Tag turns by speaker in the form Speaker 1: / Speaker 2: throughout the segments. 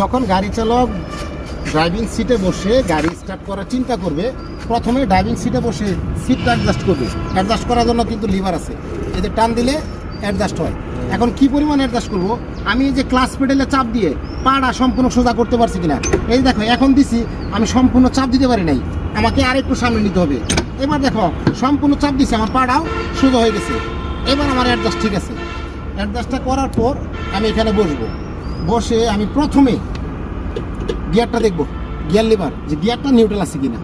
Speaker 1: যখন গাড়ি চালক ড্রাইভিং সিটে বসে গাড়ি স্টার্ট করার চিন্তা করবে, প্রথমে ড্রাইভিং সিটে বসে সিটটা অ্যাডজাস্ট করবে। অ্যাডজাস্ট করার জন্য কিন্তু লিভার আছে। এতে টান দিলে অ্যাডজাস্ট হয়। এখন কি পরিমাণ অ্যাডজাস্ট করব? আমি এই যে ক্লাস পেডেলে চাপ দিয়ে পাড়া সম্পূর্ণ সোজা করতে পারছি কিনা? এই দেখো, এখন দিছি, আমি সম্পূর্ণ চাপ দিতে পারি নাই। আমাকে আরেকটু সামনে নিতে হবে। এবার দেখো, সম্পূর্ণ চাপ দিছি, আমার পাড়াও সোজা হয়ে গেছে। এবার আমার অ্যাডজাস্ট ঠিক আছে। অ্যাডজাস্টটা করার পর আমি এখানে বসবো। বসে আমি প্রথমে গিয়ারটা দেখব, গিয়ার লিভার, যে গিয়ারটা নিউট্রাল আছে কিনা।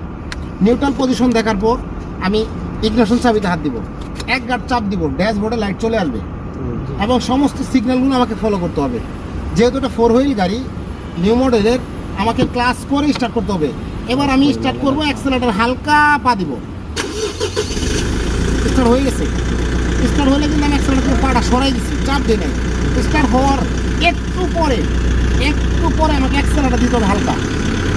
Speaker 1: নিউট্রাল পজিশন দেখার পর আমি ইগনিশন চাবিতে হাত দিব, এক গার্ড চাপ দিব, ড্যাশবোর্ডে লাইট চলে আসবে। এবং সমস্ত সিগন্যালগুলো আমাকে ফলো করতে হবে। যেহেতু এটা ফোর হুইল গাড়ি নিউ মডেলের আমাকে ক্লাস করে স্টার্ট করতে হবে। এবার আমি স্টার্ট করব অ্যাক্সেলেটার হালকা পা দিব। স্টার্ট হয়ে গেছে। স্টার্ট হলে কিন্তু আমি পাটা সরাই দিচ্ছি চাপ দিই নাই। স্টার্ট হওয়ার একটু পরে একটু পরে আমাকে অ্যাক্সেলেটার দিতে হবে হালকা।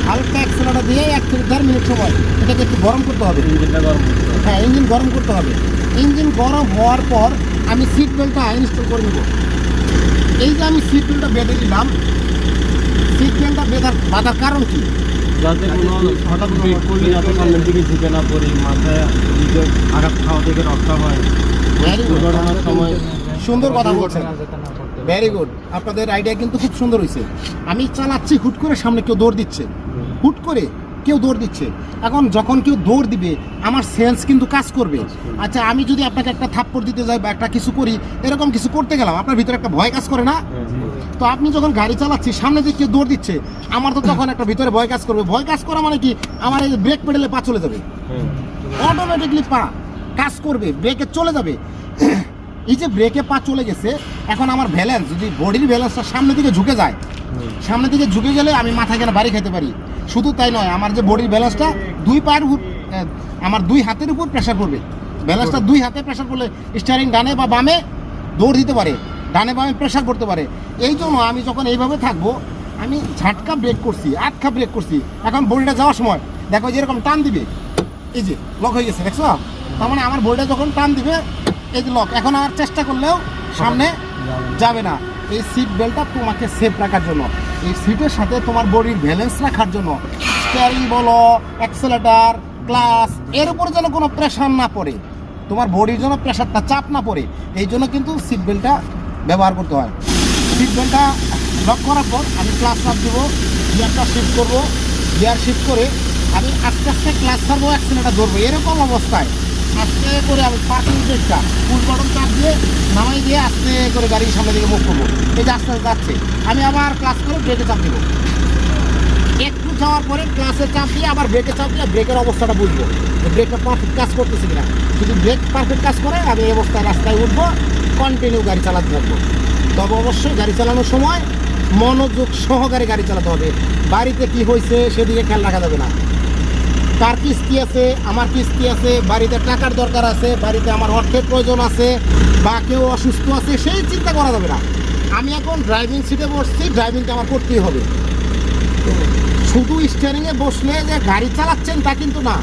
Speaker 1: হালকা অ্যাক্সেলেটার দিয়ে এক থেকে দেড় মিনিট সময় এটাকে একটু গরম করতে হবে।
Speaker 2: ইঞ্জিনটা গরম করতে
Speaker 1: হ্যাঁ ইঞ্জিন গরম করতে হবে। ইঞ্জিন গরম হওয়ার পর আমি সিট বেল্টটা ইনস্টল করে নেব। এই যে আমি সিট বেল্টটা বেঁধে দিলাম সিট বেল্টটা বেঁধার বাঁধার কারণ কি?
Speaker 2: যাতে কোনো হঠাৎ ব্রেক করলে যাতে সামনের দিকে ঝুঁকে না পড়ি মাথায় আঘাত খাওয়া থেকে রক্ষা হয়। দুর্ঘটনার সময়
Speaker 1: সুন্দর কথা বলছেন। ভেরি গুড আপনাদের আইডিয়া কিন্তু খুব সুন্দর হয়েছে আমি চালাচ্ছি হুট করে সামনে কেউ দৌড় দিচ্ছে। হুট করে কেউ দৌড় দিচ্ছে। এখন যখন কেউ দৌড় দিবে আমার সেন্স কিন্তু কাজ করবে। আচ্ছা আমি যদি আপনাকে একটা থাপ্পড় দিতে যাই বা একটা কিছু করি এরকম কিছু করতে গেলাম আপনার ভিতরে একটা ভয় কাজ করে না? তো আপনি যখন গাড়ি চালাচ্ছি সামনে দিকে কেউ দৌড় দিচ্ছে আমার তো তখন একটা ভিতরে ভয় কাজ করবে। ভয় কাজ করা মানে কি? আমার এই ব্রেক পেডেলে পা চলে যাবে। অটোমেটিকলি পা কাজ করবে ব্রেকে চলে যাবে। এই যে ব্রেকে পা চলে গেছে, এখন আমার ব্যালেন্স যদি বডির ব্যালেন্সটা সামনের দিকে ঝুঁকে যায় সামনের দিকে ঝুঁকে গেলে আমি মাথা কেন বাড়ি খেতে পারি। শুধু তাই নয়, আমার যে বডির ব্যালেন্সটা দুই পায়ের উপর আমার দুই হাতের উপর প্রেশার পড়বে ব্যালেন্সটা দুই হাতে প্রেশার পড়লে স্টারিং ডানে বা বামে দৌড় দিতে পারে, ডানে বামে প্রেশার করতে পারে। এই জন্য আমি যখন এইভাবে থাকব, আমি ঝাটকা ব্রেক করছি, আটকা ব্রেক করছি। এখন বডিটা যাওয়ার সময়, দেখো যেরকম টান দিবে। এই যে লক হয়ে গেছে, দেখছ? তার মানে আমার বডিটা যখন টান দিবে এই যে লক এখন আর চেষ্টা করলেও সামনে যাবে না। এই সিট বেল্টটা তোমাকে সেফ রাখার জন্য। এই সিটের সাথে তোমার বডির ব্যালেন্স রাখার জন্য। স্টিয়ারিং বলো অ্যাক্সেলেটার ক্লাস এর উপর যেন কোনো প্রেশার না পড়ে। তোমার বডির জন্য প্রেশারটা চাপ না পড়ে। এই জন্য কিন্তু সিট বেল্টটা ব্যবহার করতে হয়। সিট বেল্টটা লক করার পর আমি ক্লাস চাপ দেবো গিয়ারটা শিফট করব। গিয়ার শিফট করে আমি আস্তে আস্তে ক্লাস ছাড়বো অ্যাক্সিলেটার ধরবো। এরকম অবস্থায় আস্তে করে আমি পার্কিং ব্রেকটা ফুল বটন চাপ দিয়ে নামাই দিয়ে আস্তে করে গাড়ির সামনে দিকে মুখ করব। এই যে আস্তে আস্তে যাচ্ছে। আমি আবার ক্লাস করে ব্রেকে চাপ দেবো। একটু যাওয়ার পরে ক্লাসে চাপ দিয়ে আবার ব্রেকে চাপ দিয়ে ব্রেকের অবস্থাটা বুঝব ব্রেকটা পারফেক্ট কাজ করতেছে কিনা। যদি ব্রেক পারফেক্ট কাজ করে, আমি এই অবস্থায় রাস্তায় উঠবো কন্টিনিউ গাড়ি চালাতে থাকব। তবে অবশ্যই গাড়ি চালানোর সময় মনোযোগ সহকারে গাড়ি চালাতে হবে। বাড়িতে কি হয়েছে সেদিকে খেয়াল রাখা যাবে না। কার কিস্তি আছে আমার কিস্তি আছে বাড়িতে টাকার দরকার আছে বাড়িতে আমার অর্থের প্রয়োজন আছে বা কেউ অসুস্থ আছে সেই চিন্তা করা যাবে না। আমি এখন ড্রাইভিং সিটে বসছি ড্রাইভিংটা আমার করতেই হবে। শুধু স্টিয়ারিংয়ে বসলে যে গাড়ি চালাচ্ছেন তা কিন্তু না।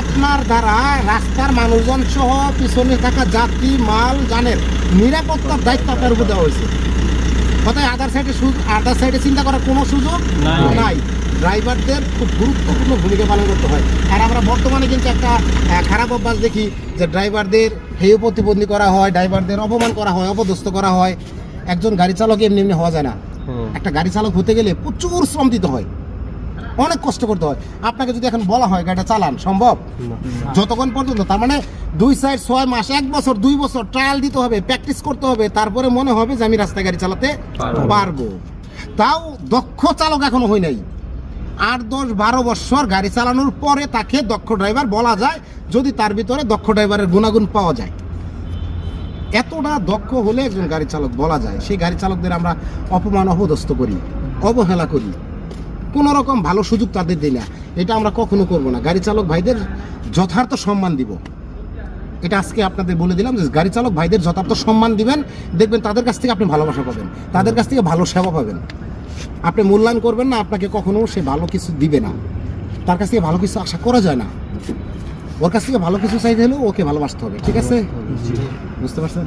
Speaker 1: আপনার দ্বারা রাস্তার মানুষজন সহ পিছনে থাকা যাত্রী মাল জানের নিরাপত্তার দায়িত্ব আপনার উপর দেওয়া হয়েছে। কোথায় আদার সাইডে আদার সাইডে চিন্তা করার কোনো সুযোগ
Speaker 2: নাই।
Speaker 1: ড্রাইভারদের খুব গুরুত্বপূর্ণ ভূমিকা পালন করতে হয়। আর আমরা বর্তমানে কিন্তু একটা খারাপ অভ্যাস দেখি যে ড্রাইভারদের হেয় প্রতিবন্ধী করা হয় ড্রাইভারদের অপমান করা হয় অপদস্থ করা হয়। একজন গাড়ি চালক এমনি এমনি হওয়া যায় না। একটা গাড়ি চালক হতে গেলে প্রচুর শ্রম দিতে হয়। অনেক কষ্ট করতে হয়। আপনাকে যদি এখন বলা হয় গাড়িটা চালান সম্ভব? যতক্ষণ পর্যন্ত তার মানে দুই সাইড ছয় মাস এক বছর দুই বছর ট্রায়াল দিতে হবে প্র্যাকটিস করতে হবে তারপরে মনে হবে যে আমি রাস্তায় গাড়ি চালাতে
Speaker 2: পারব।
Speaker 1: পারব। তাও দক্ষ চালক এখনও হয় নাই। আট, দশ, বারো বছর গাড়ি চালানোর পরে তাকে দক্ষ ড্রাইভার বলা যায়, যদি তার ভিতরে দক্ষ ড্রাইভারের গুণাগুণ পাওয়া যায়। এতটা দক্ষ হলে একজন গাড়ি চালক বলা যায়। সেই গাড়ি চালকদের আমরা অপমান, অপদস্থ করি, অবহেলা করি। কোনো রকম ভালো সুযোগ তাদের দিই না। এটা আমরা কখনো করব না। গাড়ি চালক ভাইদের যথার্থ সম্মান দিব। এটা আজকে আপনাদের বলে দিলাম যে গাড়ি চালক ভাইদের যথার্থ সম্মান দিবেন, দেখবেন তাদের কাছ থেকে আপনি ভালোবাসা পাবেন। তাদের কাছ থেকে ভালো সেবা পাবেন। আপনি মূল্যায়ন করবেন না আপনাকে কখনো সে ভালো কিছু দিবে না। তার কাছ থেকে ভালো কিছু আশা করা যায় না। ওর কাছ থেকে ভালো কিছু চাইতে হলেও ওকে ভালোবাসতে হবে ঠিক আছে? বুঝতে পারছেন?